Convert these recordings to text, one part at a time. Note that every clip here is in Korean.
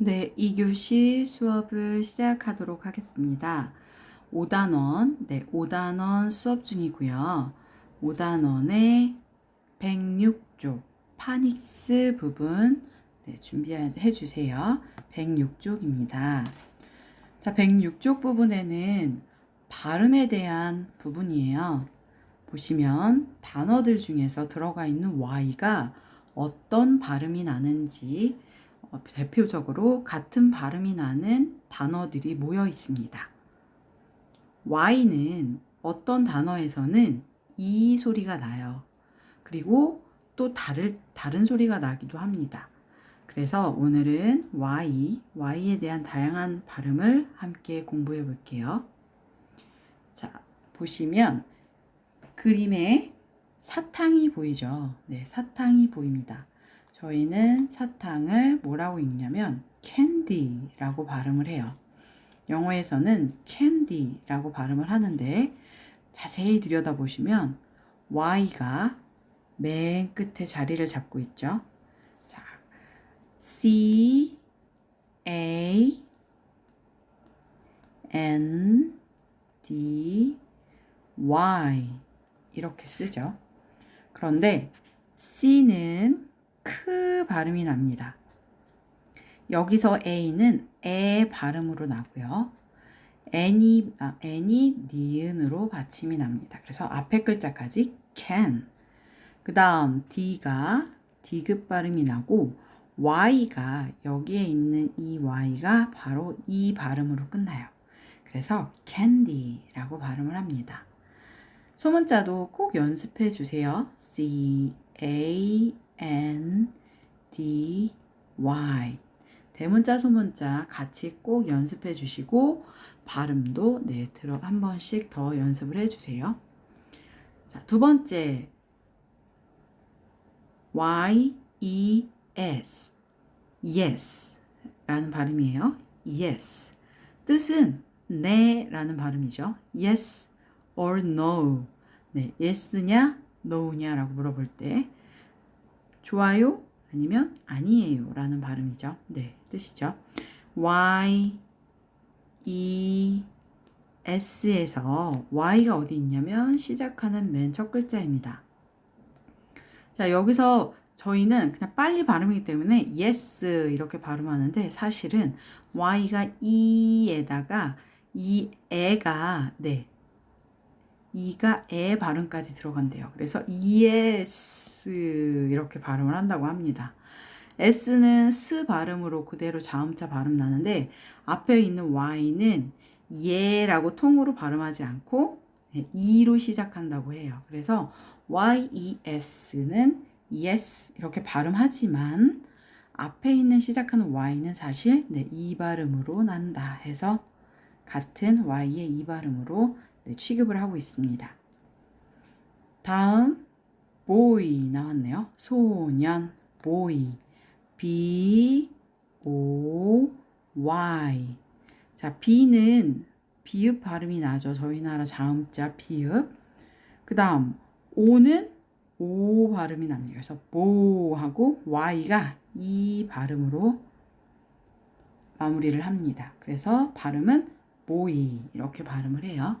네, 2교시 수업을 시작하도록 하겠습니다. 5단원, 네, 5단원 수업 중이고요. 5단원의 106쪽, 파닉스 부분, 네, 준비해 주세요. 106쪽입니다. 자, 106쪽 부분에는 발음에 대한 부분이에요. 보시면 단어들 중에서 들어가 있는 Y가 어떤 발음이 나는지 어, 대표적으로 같은 발음이 나는 단어들이 모여 있습니다. Y는 어떤 단어에서는 이 소리가 나요. 그리고 또 다른, 다른 소리가 나기도 합니다. 그래서 오늘은 Y, Y에 대한 다양한 발음을 함께 공부해 볼게요. 자, 보시면 그림에 사탕이 보이죠? 네, 사탕이 보입니다. 저희는 사탕을 뭐라고 읽냐면 캔디라고 발음을 해요. 영어에서는 캔디라고 발음을 하는데 자세히 들여다보시면 Y가 맨 끝에 자리를 잡고 있죠. 자, C A N D Y 이렇게 쓰죠. 그런데 C는 크 발음이 납니다. 여기서 A는 에 발음으로 나고요. N이, 아, N이 니은으로 받침이 납니다. 그래서 앞에 글자까지 can. 그 다음 D가 D급 발음이 나고 Y가 여기에 있는 이 Y가 바로 이 발음으로 끝나요. 그래서 candy라고 발음을 합니다. 소문자도 꼭 연습해 주세요. C A N D Y 대문자 소문자 같이 꼭 연습해 주시고 발음도 네 들어 한 번씩 더 연습을 해 주세요. 자, 두 번째 Y E S yes 라는 발음이에요. yes 뜻은 네 라는 발음이죠. yes or no 네, yes냐 no냐라고 물어볼 때 좋아요 아니면 아니에요 라는 발음이죠. 네, 뜻이죠. Y, E, S에서 Y가 어디 있냐면 시작하는 맨 첫 글자입니다. 자, 여기서 저희는 그냥 빨리 발음이기 때문에 yes 이렇게 발음하는데 사실은 Y가 E에다가 이 애가 네 이가 애 발음까지 들어간대요. 그래서 yes 이렇게 발음을 한다고 합니다. S는 스 발음으로 그대로 자음자 발음 나는데 앞에 있는 Y는 예라고 통으로 발음하지 않고 E로 시작한다고 해요. 그래서 YES는 yes 이렇게 발음하지만 앞에 있는 시작하는 Y는 사실 네, 이 발음으로 난다 해서 같은 Y의 이 발음으로 네, 취급을 하고 있습니다. 다음 boy 나왔네요. 소년 boy B O Y 자 B는 비읍 발음이 나죠. 저희 나라 자음자 비읍. 그 다음 O는 오 발음이 납니다. 그래서 보 하고 Y가 이 발음으로 마무리를 합니다. 그래서 발음은 보이 이렇게 발음을 해요.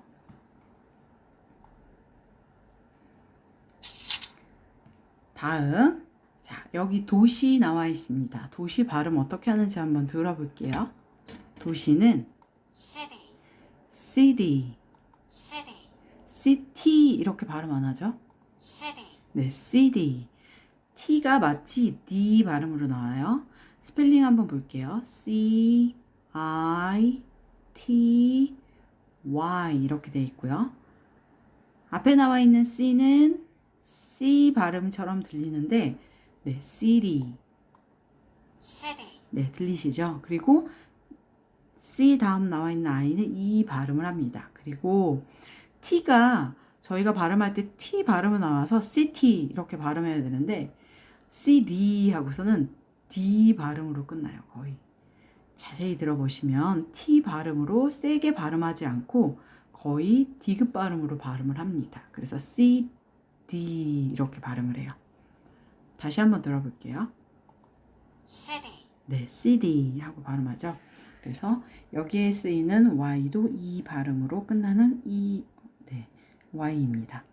다음 자 여기 도시 나와 있습니다. 도시 발음 어떻게 하는지 한번 들어볼게요. 도시는 city, city, city, city 이렇게 발음 안 하죠? city, 네, city. t가 마치 d 발음으로 나와요. 스펠링 한번 볼게요. c i t y 이렇게 돼 있고요. 앞에 나와 있는 c는 c 발음처럼 들리는데 네, city. city, 네, 들리시죠? 그리고 C 다음 나와 있는 I는 이 발음을 합니다. 그리고 T가 저희가 발음할 때 T 발음은 나와서 CT 이렇게 발음해야 되는데 CD 하고서는 D 발음으로 끝나요. 거의. 자세히 들어보시면 T 발음으로 세게 발음하지 않고 거의 D급 발음으로 발음을 합니다. 그래서 C, D 이렇게 발음을 해요. 다시 한번 들어볼게요. city, 네, city 하고 발음하죠. 그래서 여기에 쓰이는 y도 이 발음으로 끝나는 이 네, y입니다.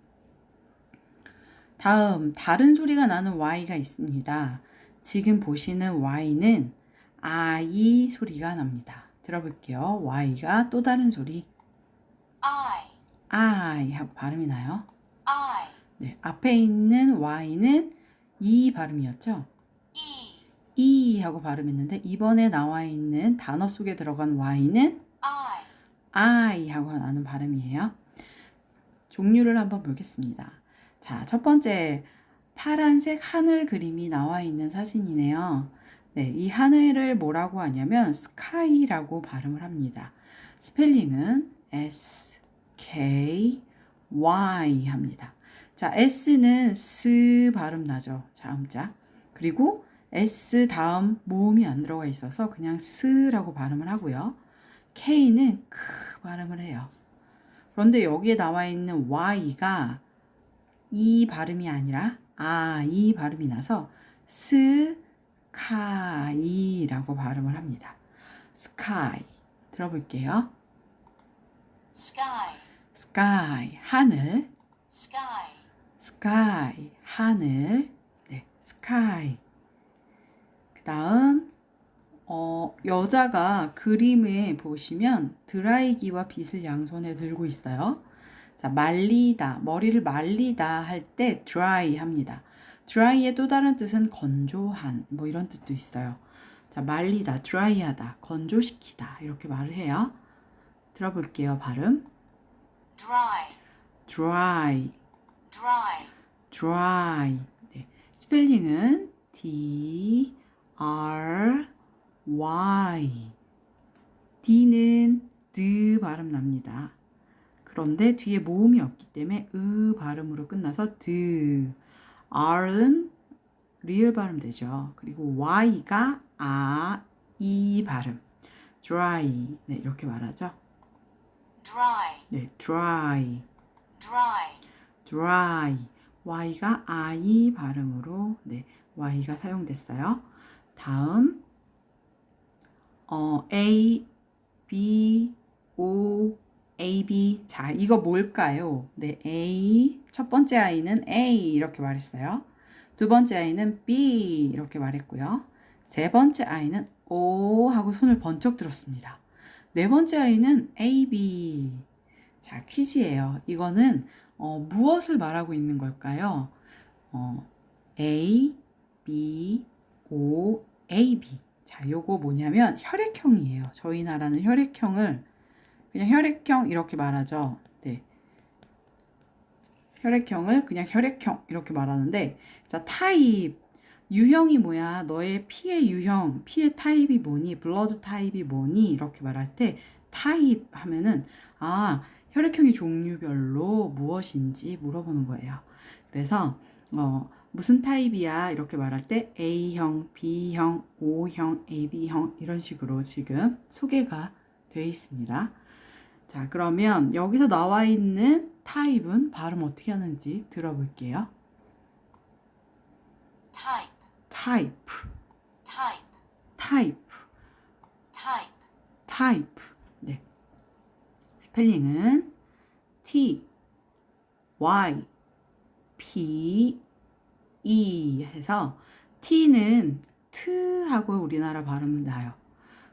다음 다른 소리가 나는 y가 있습니다. 지금 보시는 y는 I 소리가 납니다. 들어볼게요. y가 또 다른 소리 I, I 하고 발음이 나요. I, 네, 앞에 있는 y는 이 발음이었죠. 이 하고 발음했는데 이번에 나와 있는 단어 속에 들어간 y는 I 하고 나는 발음이에요. 종류를 한번 보겠습니다. 자, 첫 번째 파란색 하늘 그림이 나와 있는 사진이네요. 네, 이 하늘을 뭐라고 하냐면 sky라고 발음을 합니다. 스펠링은 S K Y 합니다. 자, S는 스 발음 나죠. 자음자. 그리고 S 다음 모음이 안 들어가 있어서 그냥 스라고 발음을 하고요. K는 크 발음을 해요. 그런데 여기에 나와 있는 Y가 이 발음이 아니라 아, 이 발음이 나서 스 카 이라고 발음을 합니다. sky 들어볼게요. sky, sky 하늘, sky, sky 하늘, 네, sky. 그 다음 어, 여자가 그림에 보시면 드라이기와 빗을 양손에 들고 있어요. 자, 말리다, 머리를 말리다 할 때 dry 합니다. dry의 또 다른 뜻은 건조한, 뭐 이런 뜻도 있어요. 자, 말리다, dry하다, 건조시키다, 이렇게 말을 해요. 들어볼게요, 발음. dry, dry, dry, dry. 네. 스펠링은 D, R, Y. D는 드 발음 납니다. 그런데 뒤에 모음이 없기 때문에 으 발음으로 끝나서 드. R은 리을 발음 되죠. 그리고 Y가 아, 이 발음. dry. 네, 이렇게 말하죠. dry, 네, dry. dry, dry. y가 I 발음으로 네, y가 사용됐어요. 다음 어, A, B, O, A, B. 자, 이거 뭘까요? 네, A. 첫 번째 아이는 A 이렇게 말했어요. 두 번째 아이는 B 이렇게 말했고요. 세 번째 아이는 O 하고 손을 번쩍 들었습니다. 네 번째 아이는 A, B. 자, 퀴즈예요. 이거는 어, 무엇을 말하고 있는 걸까요? 어, A, B, O, A, B. 자, 요거 뭐냐면 혈액형이에요. 저희 나라는 혈액형을 그냥 혈액형 이렇게 말하죠. 네. 혈액형을 그냥 혈액형 이렇게 말하는데 자, 타입 유형이 뭐야? 너의 피의 유형, 피의 타입이 뭐니? 블러드 타입이 뭐니? 이렇게 말할 때 타입 하면은 아, 혈액형의 종류별로 무엇인지 물어보는 거예요. 그래서 어, 무슨 타입이야? 이렇게 말할 때 A형, B형, O형, AB형 이런 식으로 지금 소개가 되어 있습니다. 자, 그러면 여기서 나와 있는 타입은 발음 어떻게 하는지 들어볼게요. type, 타입, type, 타입, type, 타입. 네. 스펠링은 Y, P, E 해서 T는 트 하고 우리나라 발음을 나요.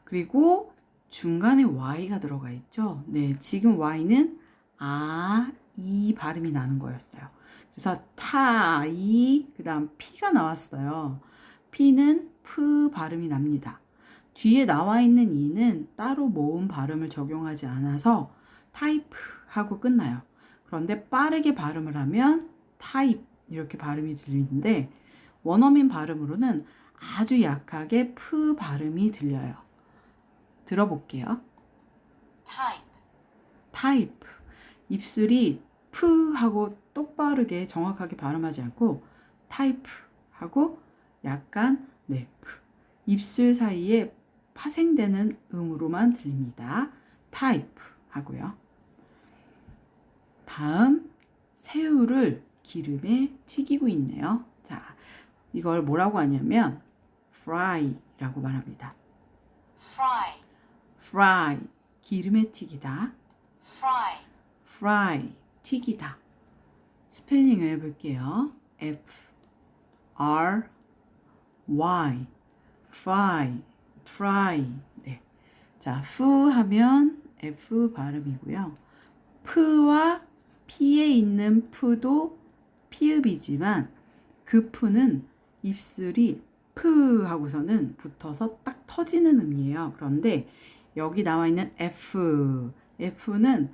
그리고 중간에 Y가 들어가 있죠. 네, 지금 Y는 아, 이 발음이 나는 거였어요. 그래서 타, 이, 그 다음 P가 나왔어요. P는 프 발음이 납니다. 뒤에 나와 있는 이는 따로 모음 발음을 적용하지 않아서 타이프 하고 끝나요. 그런데 빠르게 발음을 하면 타입 이렇게 발음이 들리는데 원어민 발음으로는 아주 약하게 프 발음이 들려요. 들어볼게요. type, 타입 입술이 프 하고 똑바르게 정확하게 발음하지 않고 타이프 하고 약간 네 프. 입술 사이에 파생되는 음으로만 들립니다. 타이프 하고요. 다음 새우를 기름에 튀기고 있네요. 자, 이걸 뭐라고 하냐면 fry fry라고 말합니다. fry, fry 기름에 튀기다. fry, fry 튀기다. 스펠링을 해볼게요. F R Y fry fry 네. 자, 푸 하면 F 발음이고요. 프와 피에 있는 푸도 피읍이지만 그 푸는 입술이 프 하고서는 붙어서 딱 터지는 음이에요. 그런데 여기 나와 있는 F F는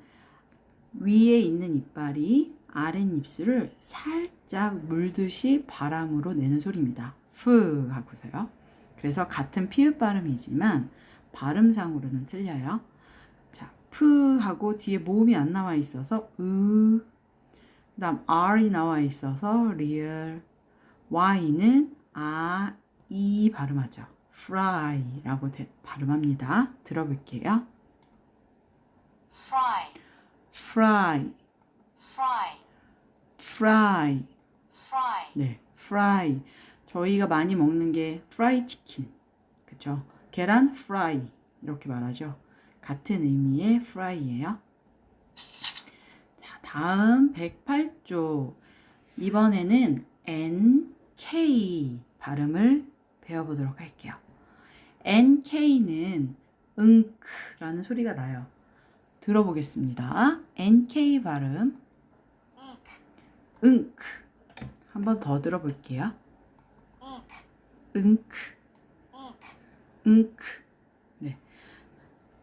위에 있는 이빨이 아랫입술을 살짝 물듯이 바람으로 내는 소리입니다. 프 하고서요. 그래서 같은 피읍 발음이지만 발음상으로는 틀려요. 자, 프 하고 뒤에 모음이 안 나와 있어서 으. 그다음 r이 나와 있어서 real. y는 아, 이 발음하죠. fry라고 대- 발음합니다. 들어볼게요. fry, fry, fry, fry. fry, 네, fry. 저희가 많이 먹는 게 프라이 치킨. 그쵸? 계란 프라이. 이렇게 말하죠. 같은 의미의 fry예요. 자, 다음 108조. 이번에는 NK 발음을 배워보도록 할게요. NK는 응크라는 소리가 나요. 들어보겠습니다. NK 발음. 응크. 한번 더 들어볼게요. 응크. 응크.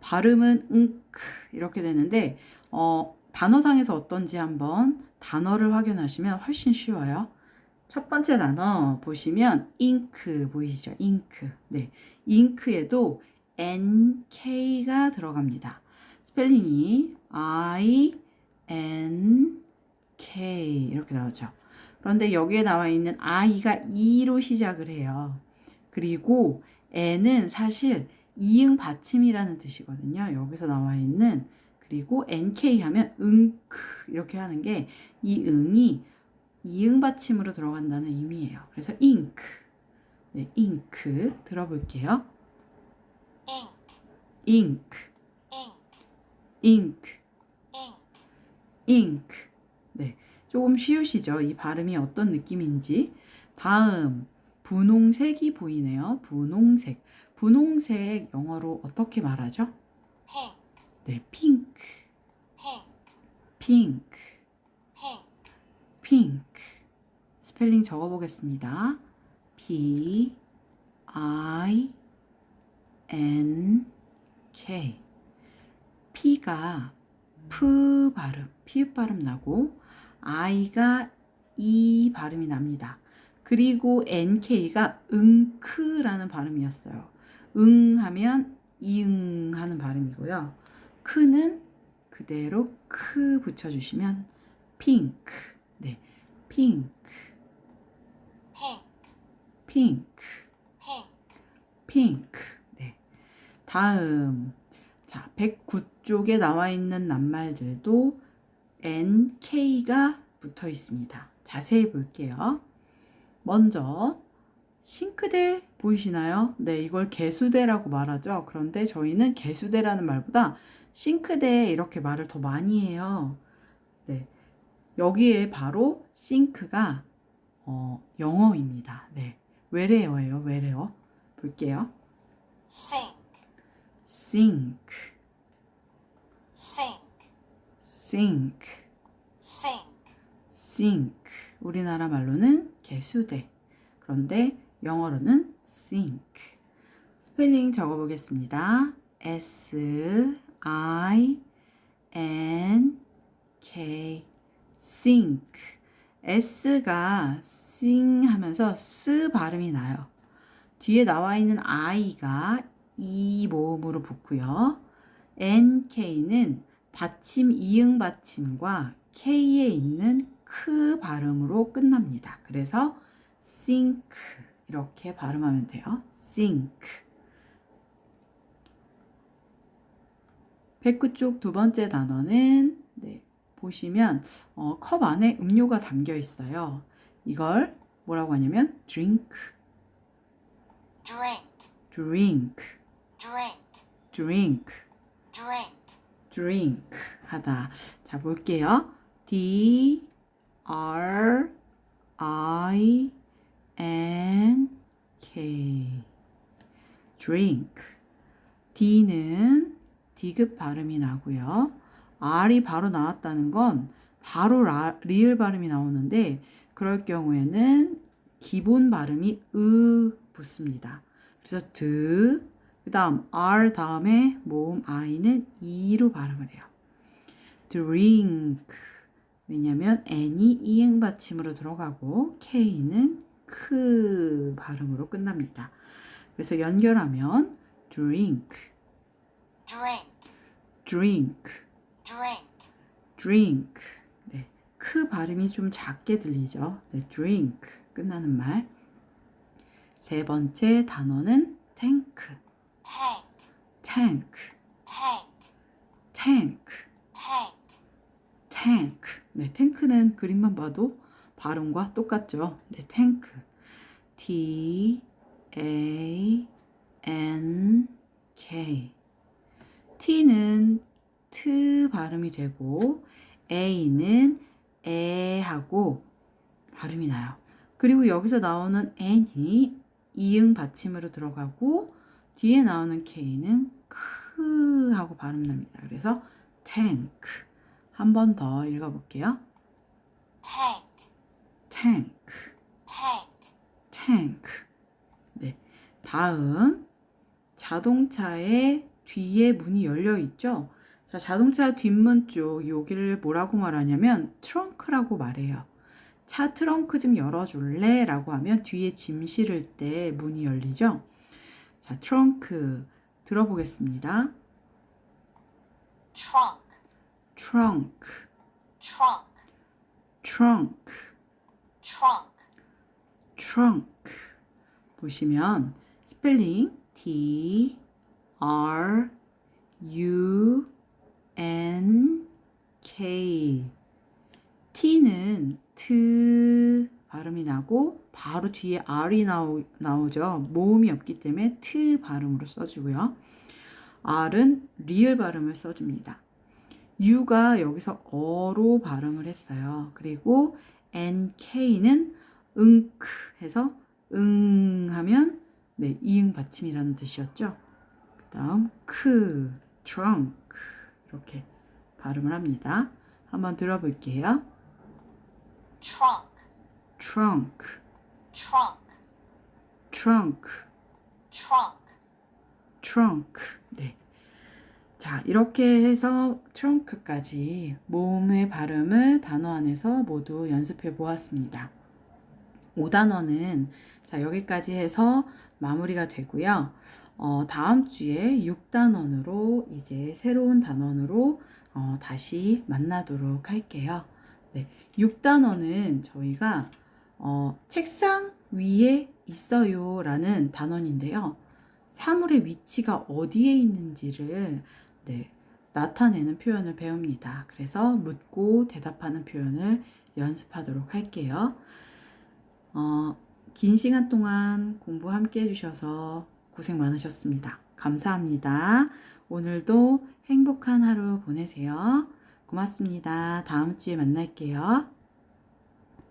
네. 발음은 응크 이렇게 되는데 어, 단어상에서 어떤지 한번 단어를 확인하시면 훨씬 쉬워요. 첫 번째 단어 보시면 잉크 보이시죠? 잉크. 네. 잉크에도 nk가 들어갑니다. 스펠링이 i n k 이렇게 나오죠. 그런데 여기에 나와 있는 i가 e로 시작을 해요. 그리고 n은 사실 이응 받침이라는 뜻이거든요. 여기서 나와 있는 그리고 nk 하면 응크 이렇게 하는 게 이 응이 이응 받침으로 들어간다는 의미예요. 그래서 잉크. 네, 잉크 들어볼게요. 잉크. 잉크. ink, 잉크. 네. 조금 쉬우시죠? 이 발음이 어떤 느낌인지. 다음 분홍색이 보이네요. 분홍색. 분홍색 영어로 어떻게 말하죠? pink, 네, 핑크. pink, 핑크. pink, 핑크. 스펠링 적어 보겠습니다. P I N K. P가 프 발음, 피읍 발음 나고 I가 이 발음이 납니다. 그리고 NK가 응크라는 발음이었어요. 응 하면 이응 하는 발음이고요. 크는 그대로 크 붙여주시면 핑크. 네. 핑크. 핑크. pink, 핑크. 네. 다음. 자, 109쪽에 나와 있는 낱말들도 NK가 붙어 있습니다. 자세히 볼게요. 먼저 싱크대 보이시나요? 네, 이걸 개수대라고 말하죠. 그런데 저희는 개수대라는 말보다 싱크대 이렇게 말을 더 많이 해요. 네. 여기에 바로 싱크가 어, 영어입니다. 네. 외래어예요. 외래어. 볼게요. sink, sink, sink, sink, sink, sink. 우리나라 말로는 개수대. 그런데 영어로는 sink. 스펠링 적어 보겠습니다. S I N K sink. S가 sing 하면서 스 발음이 나요. 뒤에 나와 있는 I가 이 모음으로 붙고요. NK는 받침 이응 받침과 K에 있는 크 발음으로 끝납니다. 그래서 sink 이렇게 발음하면 돼요. sink. 109쪽 두 번째 단어는 네, 보시면 어, 컵 안에 음료가 담겨 있어요. 이걸 뭐라고 하냐면 drink, drink, drink, drink, drink, drink, drink 하다. 자, 볼게요. D, R, I, N, K. drink. D는 D급 발음이 나고요. R이 바로 나왔다는 건 바로 라, 리을 발음이 나오는데 그럴 경우에는 기본 발음이 으 붙습니다. 그래서 드, 그 다음 R 다음에 모음 I는 E로 발음을 해요. drink. 왜냐면 N이 이응 받침으로 들어가고 K는 크 발음으로 끝납니다. 그래서 연결하면 drink, drink, drink, drink, drink. 네, 크 발음이 좀 작게 들리죠. 네, drink 끝나는 말. 세 번째 단어는 tank, tank, tank, tank, tank, tank, tank. 네, 탱크는 그림만 봐도 발음과 똑같죠. 네, tank. T A N K. T는 트 발음이 되고 A는 에 하고 발음이 나요. 그리고 여기서 나오는 N이 이응 받침으로 들어가고 뒤에 나오는 K는 크 하고 발음 납니다. 그래서 tank. 한번 더 읽어볼게요. Tank, tank, tank. 네. 다음 자동차의 뒤에 문이 열려 있죠. 자, 자동차 뒷문 쪽 여기를 뭐라고 말하냐면 트렁크라고 말해요. 차 트렁크 좀 열어줄래? 라고 하면 뒤에 짐 실을 때 문이 열리죠. 자, 트렁크 들어보겠습니다. trunk, 트렁크, trunk, 트렁크. Trunk, trunk 보시면 스펠링 T R U N K T는 트 발음이 나고 바로 뒤에 R이 나오, 나오죠. 모음이 없기 때문에 트 발음으로 써주고요. R은 리을 발음을 써줍니다. U가 여기서 어로 발음을 했어요. 그리고 NK는 응크 해서 응 하면 네, 이응 받침이라는 뜻이었죠. 그 다음 크, trunk 이렇게 발음을 합니다. 한번 들어볼게요. trunk, trunk, trunk, trunk, trunk, trunk. 네. 자, 이렇게 해서 trunk까지 모음의 발음을 단어 안에서 모두 연습해 보았습니다. 5단원은 자, 여기까지 해서 마무리가 되고요. 어, 다음 주에 6단원으로 이제 새로운 단원으로 어, 다시 만나도록 할게요. 네, 6단원은 저희가 어, 책상 위에 있어요 라는 단원인데요. 사물의 위치가 어디에 있는지를 네, 나타내는 표현을 배웁니다. 그래서 묻고 대답하는 표현을 연습하도록 할게요. 어, 긴 시간 동안 공부 함께 해주셔서 고생 많으셨습니다. 감사합니다. 오늘도 행복한 하루 보내세요. 고맙습니다. 다음 주에 만날게요.